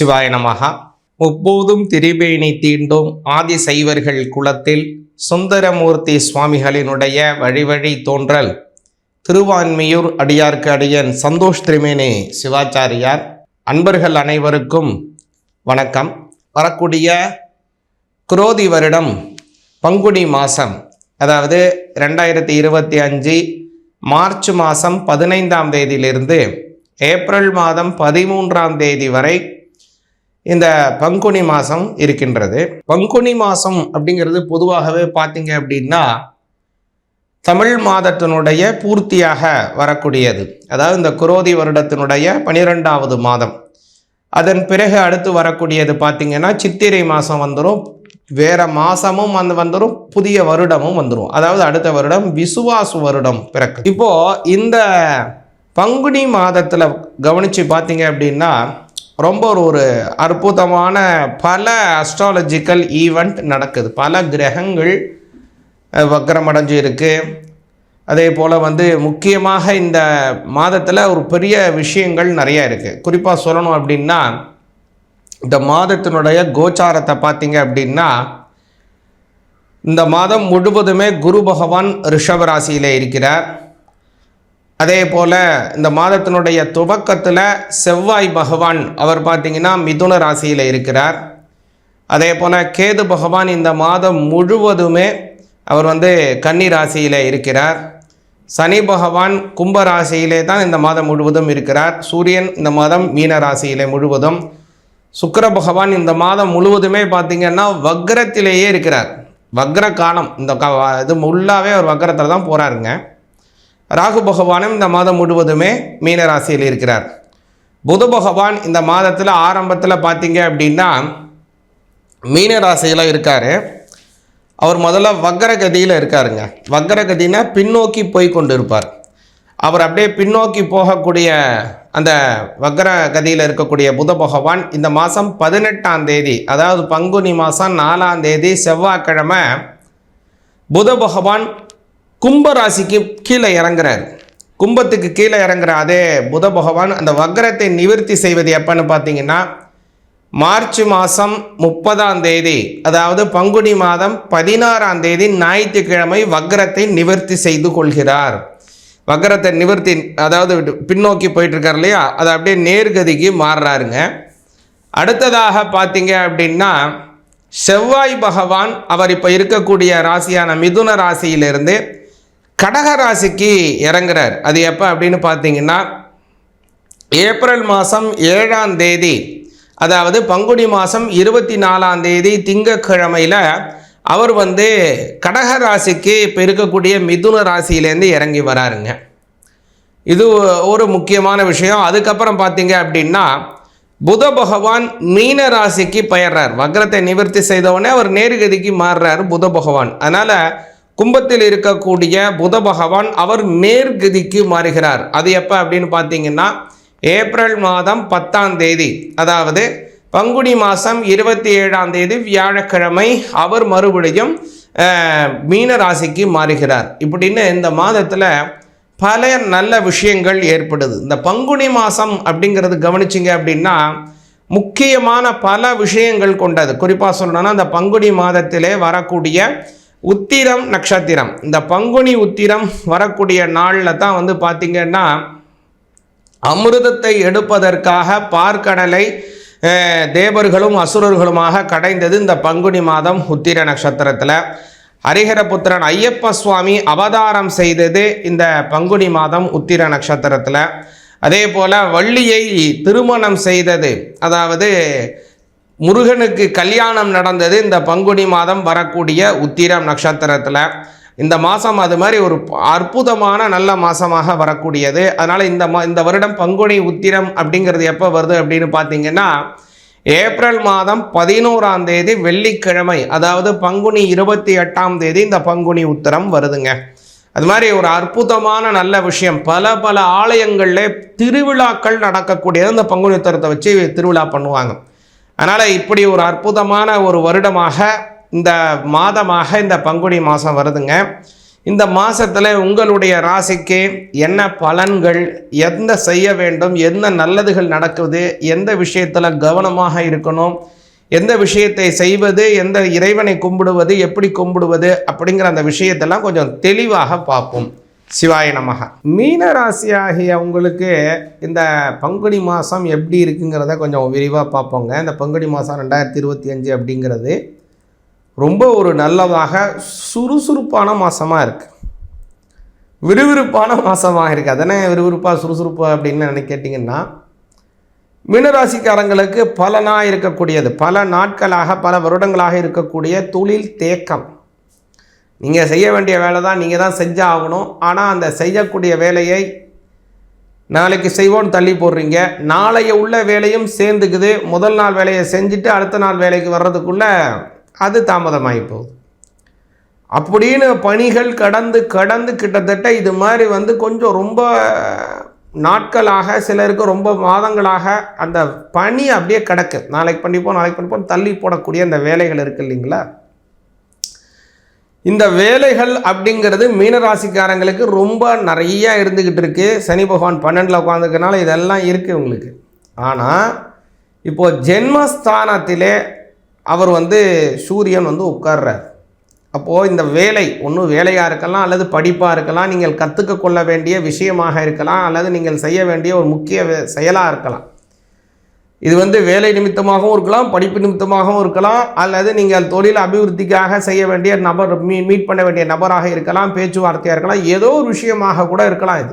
சிவாய நமகா முப்போதும் திரிபேணி தீண்டும் ஆதி சைவர்கள் குலத்தில் சுந்தரமூர்த்தி சுவாமிகளினுடைய வழிவழி தோன்றல். திருவான்மியூர் அடியார்க்கு அடியன் சந்தோஷ் திரிமேனி சிவாச்சாரியார். அன்பர்கள் அனைவருக்கும் வணக்கம். வரக்கூடிய குரோதி வருடம் பங்குனி மாதம் அதாவது ரெண்டாயிரத்தி இருபத்தி அஞ்சு மார்ச் மாதம் பதினைந்தாம் தேதியிலிருந்து ஏப்ரல் மாதம் பதிமூன்றாம் தேதி வரை இந்த பங்குனி மாதம் இருக்கின்றது. பங்குனி மாதம் அப்படிங்கிறது பொதுவாகவே பார்த்தீங்க அப்படின்னா தமிழ் மாதத்தினுடைய பூர்த்தியாக வரக்கூடியது. அதாவது இந்த குரோதி வருடத்தினுடைய பனிரெண்டாவது மாதம். அதன் பிறகு அடுத்து வரக்கூடியது பார்த்திங்கன்னா சித்திரை மாதம் வந்துடும் வேறு மாதமும் வந்து வந்துடும் புதிய வருடமும் வந்துடும் அதாவது அடுத்த வருடம் விசுவாசு வருடம் பிறக்கு. இப்போது இந்த பங்குனி மாதத்தில் கவனித்து பார்த்தீங்க அப்படின்னா ரொம்ப ஒரு ஒரு அற்புதமான பல அஸ்ட்ராலஜிக்கல் ஈவெண்ட் நடக்குது. பல கிரகங்கள் வக்கரமடைஞ்சு இருக்குது அதே போல் வந்து முக்கியமாக இந்த மாதத்தில் ஒரு பெரிய விஷயங்கள் நிறைய இருக்குது குறிப்பாக சொல்லணும் அப்படின்னா இந்த மாதத்தினுடைய கோச்சாரத்தை பார்த்தீங்க அப்படின்னா இந்த மாதம் முழுவதுமே குரு பகவான் ரிஷபராசியில் இருக்கிறார். அதே போல் இந்த மாதத்தினுடைய துவக்கத்தில் செவ்வாய் பகவான் அவர் பார்த்திங்கன்னா மிதுன ராசியில் இருக்கிறார். அதே போல் கேது பகவான் இந்த மாதம் முழுவதுமே அவர் வந்து கன்னி ராசியில் இருக்கிறார். சனி பகவான் கும்ப ராசியிலே தான் இந்த மாதம் முழுவதும் இருக்கிறார். சூரியன் இந்த மாதம் மீன ராசியிலே முழுவதும். சுக்கர பகவான் இந்த மாதம் முழுவதுமே பார்த்திங்கன்னா வக்ரத்திலேயே இருக்கிறார். வக்ர காலம் இந்த க இது ஃபுல்லாகவே அவர் வக்ரத்தில் தான் போகிறாருங்க ராகு பகவானும் இந்த மாதம் முழுவதுமே மீனராசியில் இருக்கிறார். புத பகவான் இந்த மாதத்தில் ஆரம்பத்தில் பார்த்தீங்க அப்படின்னா மீனராசியில் இருக்கார். அவர் முதல்ல வக்கரகதியில் இருக்காருங்க. வக்கரகதினா பின்னோக்கி போய் கொண்டு இருப்பார் அவர் அப்படியே பின்னோக்கி போகக்கூடிய அந்த வக்ர கதியில் இருக்கக்கூடிய புத பகவான் இந்த மாதம் பதினெட்டாம் தேதி அதாவது பங்குனி மாதம் நாலாம் தேதி செவ்வாய்க்கிழமை புத பகவான் கும்ப ராசிக்கு கீழே இறங்குறாரு. கும்பத்துக்கு கீழே இறங்குற அதே புத பகவான் அந்த வக்ரத்தை நிவர்த்தி செய்வது எப்பன்னு பார்த்தீங்கன்னா மார்ச் மாதம் முப்பதாம் தேதி அதாவது பங்குனி மாதம் பதினாறாம் தேதி ஞாயிற்றுக்கிழமை வக்ரத்தை நிவர்த்தி செய்து கொள்கிறார். வக்ரத்தை நிவர்த்தி அதாவது பின்னோக்கி போயிட்டுருக்கார் இல்லையா? அதை அப்படியே நேர்கதிக்கு மாறுறாருங்க. அடுத்ததாக பார்த்தீங்க அப்படின்னா செவ்வாய் பகவான் அவர் இப்போ இருக்கக்கூடிய ராசியான மிதுன ராசியிலிருந்து கடக ராசிக்கு இறங்குறார். அது எப்போ அப்படின்னு பார்த்தீங்கன்னா ஏப்ரல் மாதம் ஏழாம் தேதி. அதாவது பங்குனி மாதம் இருபத்தி நாலாம் தேதி திங்கக்கிழமையில் அவர் வந்து கடக ராசிக்கு இப்போ இருக்கக்கூடிய மிதுன ராசியிலேருந்து இறங்கி வராருங்க. இது ஒரு முக்கியமான விஷயம். அதுக்கப்புறம் பார்த்தீங்க அப்படின்னா புத பகவான் மீன ராசிக்கு பெயர்றார். வக்ரத்தை நிவர்த்தி செய்தவுடனே அவர் நேர்கதிக்கு மாறுறார் புத பகவான். அதனால் கும்பத்தில் இருக்கக்கூடிய புத பகவான் அவர் நேர்கதிக்கு மாறுகிறார். அது எப்போ அப்படின்னு பார்த்தீங்கன்னா ஏப்ரல் மாதம் பத்தாம் தேதி. அதாவது பங்குனி மாதம் இருபத்தி ஏழாம் தேதி வியாழக்கிழமை அவர் மறுபடியும் மீன ராசிக்கு மாறுகிறார். இப்படின்னு இந்த மாதத்தில் பல நல்ல விஷயங்கள் ஏற்படுது. இந்த பங்குனி மாதம் அப்படிங்கிறது கவனிச்சிங்க அப்படின்னா முக்கியமான பல விஷயங்கள் கொண்டது. குறிப்பாக சொல்லணும்னா அந்த பங்குனி மாதத்திலே வரக்கூடிய உத்திரம் நட்சத்திரம் இந்த பங்குனி உத்திரம் வரக்கூடிய நாளில் தான் வந்து பார்த்திங்கன்னா அமிர்தத்தை எடுப்பதற்காக பார்க்கடலை தேவர்களும் அசுரர்களுமாக கடைந்தது இந்த பங்குனி மாதம் உத்திர நட்சத்திரத்தில். ஹரிஹரபுத்திரன் ஐயப்ப சுவாமி அவதாரம் செய்தது இந்த பங்குனி மாதம் உத்திர நட்சத்திரத்தில். அதே போல் வள்ளியை திருமணம் செய்தது அதாவது முருகனுக்கு கல்யாணம் நடந்தது. இந்த பங்குனி மாதம் வரக்கூடிய உத்திரம் நட்சத்திரத்தில். இந்த மாதம் அது மாதிரி ஒரு அற்புதமான நல்ல மாதமாக வரக்கூடியது. அதனால் இந்த மா இந்த வருடம் பங்குனி உத்திரம் அப்படிங்கிறது எப்போ வருது அப்படின்னு பார்த்தீங்கன்னா ஏப்ரல் மாதம் பதினோராம் தேதி வெள்ளிக்கிழமை அதாவது பங்குனி இருபத்தி எட்டாம் தேதி இந்த பங்குனி உத்திரம் வருதுங்க. அது மாதிரி ஒரு அற்புதமான நல்ல விஷயம். பல பல ஆலயங்களில் திருவிழாக்கள் நடக்கக்கூடியது. இந்த பங்குனி உத்திரத்தை வச்சு திருவிழா பண்ணுவாங்க. அதனால் இப்படி ஒரு அற்புதமான ஒரு வருடமாக இந்த மாதமாக இந்த பங்குனி மாதம் வருதுங்க. இந்த மாதத்தில் உங்களுடைய ராசிக்கு என்ன பலன்கள் எந்த செய்ய வேண்டும் என்ன நல்லதுகள் நடக்குது எந்த விஷயத்தில் கவனமாக இருக்கணும் எந்த விஷயத்தை செய்வது எந்த இறைவனை கும்பிடுவது எப்படி கும்பிடுவது அப்படிங்கிற அந்த விஷயத்தெல்லாம் கொஞ்சம் தெளிவாக பார்ப்போம். சிவாய நமக மீன ராசி ஆகிய உங்களுக்கு இந்த பங்குனி மாதம் எப்படி இருக்குங்கிறத கொஞ்சம் விரிவாக பார்ப்போங்க. இந்த பங்குனி மாதம் ரெண்டாயிரத்தி இருபத்தி அஞ்சு அப்படிங்கிறது ரொம்ப ஒரு நல்லதாக சுறுசுறுப்பான மாதமாக இருக்குது விறுவிறுப்பான மாதமாக இருக்குது அதனே விறுவிறுப்பாக சுறுசுறுப்பு அப்படின்னு நினைக்க கேட்டிங்கன்னா மீனராசிக்காரங்களுக்கு பலனாக இருக்கக்கூடியது. பல நாட்களாக பல வருடங்களாக இருக்கக்கூடிய தொழில் தேக்கம். நீங்கள் செய்ய வேண்டிய வேலை தான் நீங்கள் தான் செஞ்சாகணும். ஆனால் அந்த செய்யக்கூடிய வேலையை நாளைக்கு செய்வோன்னு தள்ளி போடுறீங்க. நாளைய உள்ள வேலையும் சேர்ந்துக்குது. முதல் நாள் வேலையை செஞ்சுட்டு அடுத்த நாள் வேலைக்கு வர்றதுக்குள்ளே அது தாமதமாகி போகுது. அப்படின்னு பணிகள் கடந்து கடந்து கிட்டத்தட்ட இது மாதிரி வந்து கொஞ்சம் ரொம்ப நாட்களாக சிலருக்கு ரொம்ப மாதங்களாக அந்த பணி அப்படியே கிடக்கு. நாளைக்கு பண்ணிப்போம் நாளைக்கு பண்ணிப்போம் தள்ளி போடக்கூடிய அந்த வேலைகள் இருக்குது இல்லைங்களா? இந்த வேலைகள் அப்படிங்கிறது மீனராசிக்காரங்களுக்கு ரொம்ப நிறையா இருந்துக்கிட்டு இருக்கு. சனி பகவான் பன்னெண்டில் உட்காந்துக்கனால இதெல்லாம் இருக்குது உங்களுக்கு. ஆனால் இப்போது ஜென்மஸ்தானத்திலே அவர் வந்து சூரியன் வந்து உட்கார்றார். அப்போது இந்த வேலை ஒன்றும் வேலையாக இருக்கலாம் அல்லது படிப்பாக இருக்கலாம் நீங்கள் கற்றுக்க கொள்ள வேண்டிய விஷயமாக இருக்கலாம் அல்லது நீங்கள் செய்ய வேண்டிய ஒரு முக்கிய செயலாக இருக்கலாம். இது வந்து வேலை நிமித்தமாகவும் இருக்கலாம் படிப்பு நிமித்தமாகவும் இருக்கலாம் அல்லது நீங்கள் தொழில் அபிவிருத்திக்காக செய்ய வேண்டிய நபர் மீ மீட் பண்ண வேண்டிய நபராக இருக்கலாம் பேச்சுவார்த்தையாக இருக்கலாம் ஏதோ ஒரு விஷயமாக கூட இருக்கலாம் இது.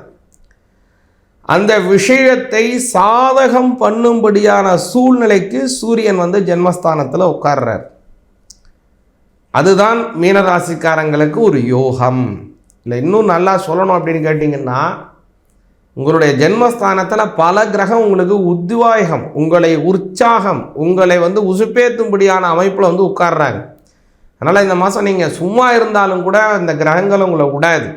அந்த விஷயத்தை சாதகம் பண்ணும்படியான சூழ்நிலைக்கு சூரியன் வந்து ஜென்மஸ்தானத்தில் உட்கார்றார். அதுதான் மீனராசிக்காரங்களுக்கு ஒரு யோகம். இல்லை இன்னும் நல்லா சொல்லணும் அப்படின்னு கேட்டிங்கன்னா உங்களுடைய ஜென்மஸ்தானத்தில் பல கிரகம் உங்களுக்கு உத்வாயகம் உங்களை உற்சாகம் உங்களை வந்து உசுப்பேத்தும்படியான அமைப்பில் வந்து உட்கார்றாங்க. அதனால் இந்த மாதம் நீங்கள் சும்மா இருந்தாலும் கூட இந்த கிரகங்கள் உங்களை விடாது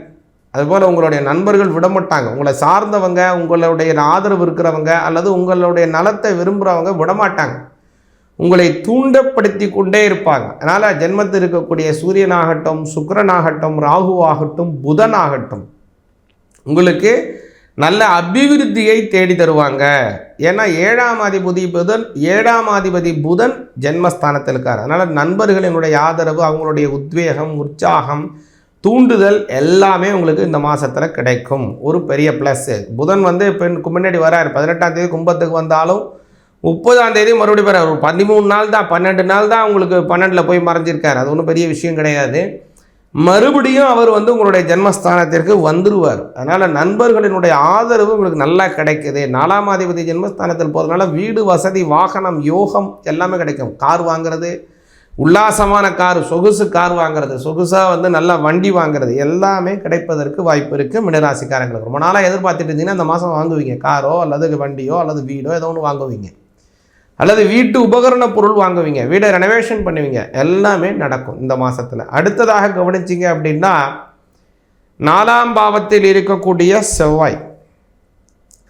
அதுபோல் உங்களுடைய நண்பர்கள் விடமாட்டாங்க. உங்களை சார்ந்தவங்க உங்களுடைய ஆதரவு இருக்கிறவங்க அல்லது உங்களுடைய நலத்தை விரும்புகிறவங்க விடமாட்டாங்க. உங்களை தூண்டப்படுத்தி கொண்டே இருப்பாங்க. அதனால் ஜென்மத்தில் இருக்கக்கூடிய சூரியனாகட்டும் சுக்கரனாகட்டும் ராகுவாகட்டும் புதனாகட்டும் உங்களுக்கு நல்ல அபிவிருத்தியை தேடி தருவாங்க. ஏன்னா ஏழாம் அதிபதி புதன் ஏழாம் அதிபதி புதன் ஜென்மஸ்தானத்தில் இருக்கார். அதனால் நண்பர்களினுடைய ஆதரவு அவங்களுடைய உத்வேகம் உற்சாகம் தூண்டுதல் எல்லாமே உங்களுக்கு இந்த மாதத்தில் கிடைக்கும். ஒரு பெரிய ப்ளஸ்ஸு புதன் வந்து இப்போ முன்னாடி வரார். பதினெட்டாம் தேதி கும்பத்துக்கு வந்தாலும் முப்பதாம் தேதி மறுபடியும் வரார். ஒரு பதிமூணு நாள் தான் பன்னெண்டு நாள் தான் உங்களுக்கு பன்னெண்டில் போய் மறைஞ்சிருக்கார். அது ஒன்றும் பெரிய விஷயம் கிடையாது. மறுபடியும் அவர் வந்து உங்களுடைய ஜென்மஸ்தானத்திற்கு வந்துடுவார் அதனால் நண்பர்களினுடைய ஆதரவு உங்களுக்கு நல்லா கிடைக்குது. நாலாம் அதிபதி ஜென்மஸ்தானத்தில் போகிறதுனால வீடு வசதி வாகனம் யோகம் எல்லாமே கிடைக்கும். கார் வாங்குறது உல்லாசமான கார் சொகுசு கார் வாங்குறது சொகுசாக வந்து நல்லா வண்டி வாங்குறது எல்லாமே கிடைப்பதற்கு வாய்ப்பு இருக்குது மிடராசிக்காரங்களுக்கு ரொம்ப நாளாக எதிர்பார்த்துட்டு இருந்தீங்கன்னா அந்த மாதம் வாங்குவீங்க. காரோ அல்லது வண்டியோ அல்லது வீடோ ஏதோ ஒன்று வாங்குவீங்க. அல்லது வீட்டு உபகரண பொருள் வாங்குவீங்க வீடை ரெனோவேஷன் பண்ணுவீங்க எல்லாமே நடக்கும் இந்த மாதத்தில் அடுத்ததாக கவனிச்சிங்க அப்படின்னா நாலாம் பாவத்தில் இருக்கக்கூடிய செவ்வாய்.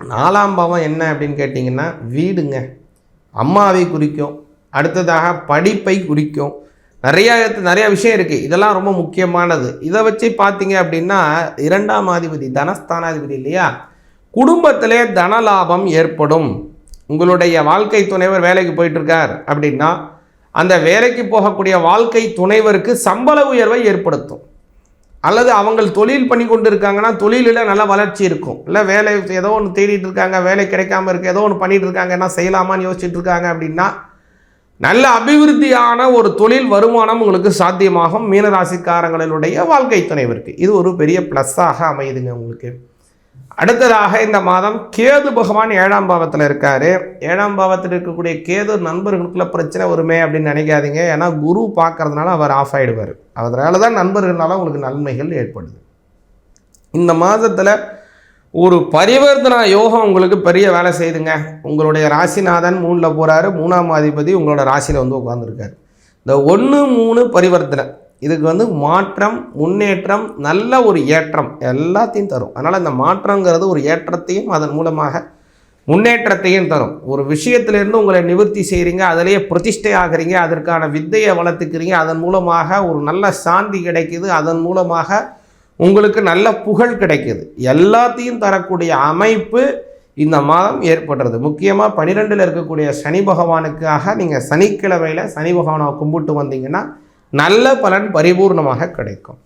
நாலாம் பாவம் என்ன அப்படின்னு கேட்டிங்கன்னா வீடுங்க. அம்மாவை குறிக்கும் அடுத்ததாக படிப்பை குறிக்கும். நிறையா நிறையா விஷயம் இருக்குது இதெல்லாம் ரொம்ப முக்கியமானது. இதை வச்சு பார்த்தீங்க அப்படின்னா இரண்டாம் அதிபதி தனஸ்தானாதிபதி இல்லையா? குடும்பத்திலே தனலாபம் ஏற்படும். உங்களுடைய வாழ்க்கை துணைவர் வேலைக்கு போயிட்டுருக்கார் அப்படின்னா அந்த வேலைக்கு போகக்கூடிய வாழ்க்கை துணைவருக்கு சம்பள உயர்வை ஏற்படுத்தும். அல்லது அவங்கள் தொழில் பண்ணி கொண்டு இருக்காங்கன்னா தொழிலில் நல்ல வளர்ச்சி இருக்கும். இல்லை வேலை ஏதோ ஒன்று தேடிட்டு இருக்காங்க வேலை கிடைக்காம இருக்குது ஏதோ ஒன்று பண்ணிட்டு இருக்காங்க என்ன செய்யலாமான்னு யோசிச்சுட்டு இருக்காங்க அப்படின்னா நல்ல அபிவிருத்தியான ஒரு தொழில் வருமானம் உங்களுக்கு சாத்தியமாகும் மீனராசிக்காரங்களுடைய வாழ்க்கை துணைவருக்கு. இது ஒரு பெரிய ப்ளஸ்ஸாக அமையுதுங்க உங்களுக்கு. அடுத்ததாக இந்த மாதம் கேது பகவான் ஏழாம் பாவத்தில் இருக்கார். ஏழாம் பாவத்தில் இருக்கக்கூடிய கேது நண்பர்களுக்குள்ள பிரச்சனை வருமே அப்படின்னு நினைக்காதீங்க. ஏன்னா குரு பார்க்கறதுனால அவர் ஆஃப் ஆகிடுவார் அதனால தான் நண்பர்கள்னால உங்களுக்கு நன்மைகள் ஏற்படுது. இந்த மாதத்தில் ஒரு பரிவர்த்தனா யோகம் உங்களுக்கு பெரிய வேலை செய்யுதுங்க. உங்களுடைய ராசிநாதன் மூணில் போகிறாரு மூணாம் அதிபதி உங்களோட ராசியில் வந்து உட்காந்துருக்காரு இந்த ஒன்று மூணு பரிவர்த்தனை. இதுக்கு வந்து மாற்றம் முன்னேற்றம் நல்ல ஒரு ஏற்றம் எல்லாத்தையும் தரும். அதனால் இந்த மாற்றங்கிறது ஒரு ஏற்றத்தையும் அதன் மூலமாக முன்னேற்றத்தையும் தரும். ஒரு விஷயத்திலேருந்து உங்களை நிவர்த்தி செய்கிறீங்க அதிலேயே பிரதிஷ்டை ஆகிறீங்க அதற்கான வித்தையை வளர்த்துக்கிறீங்க அதன் மூலமாக ஒரு நல்ல சாந்தி கிடைக்குது அதன் மூலமாக உங்களுக்கு நல்ல புகழ் கிடைக்குது. எல்லாத்தையும் தரக்கூடிய அமைப்பு இந்த மாதம் ஏற்படுறது. முக்கியமாக பன்னிரெண்டில் இருக்கக்கூடிய சனி பகவானுக்காக நீங்கள் சனிக்கிழமையில் சனி பகவானை கும்பிட்டு வந்தீங்கன்னா நல்ல பலன் பரிபூர்ணமாக கிடைக்கும்.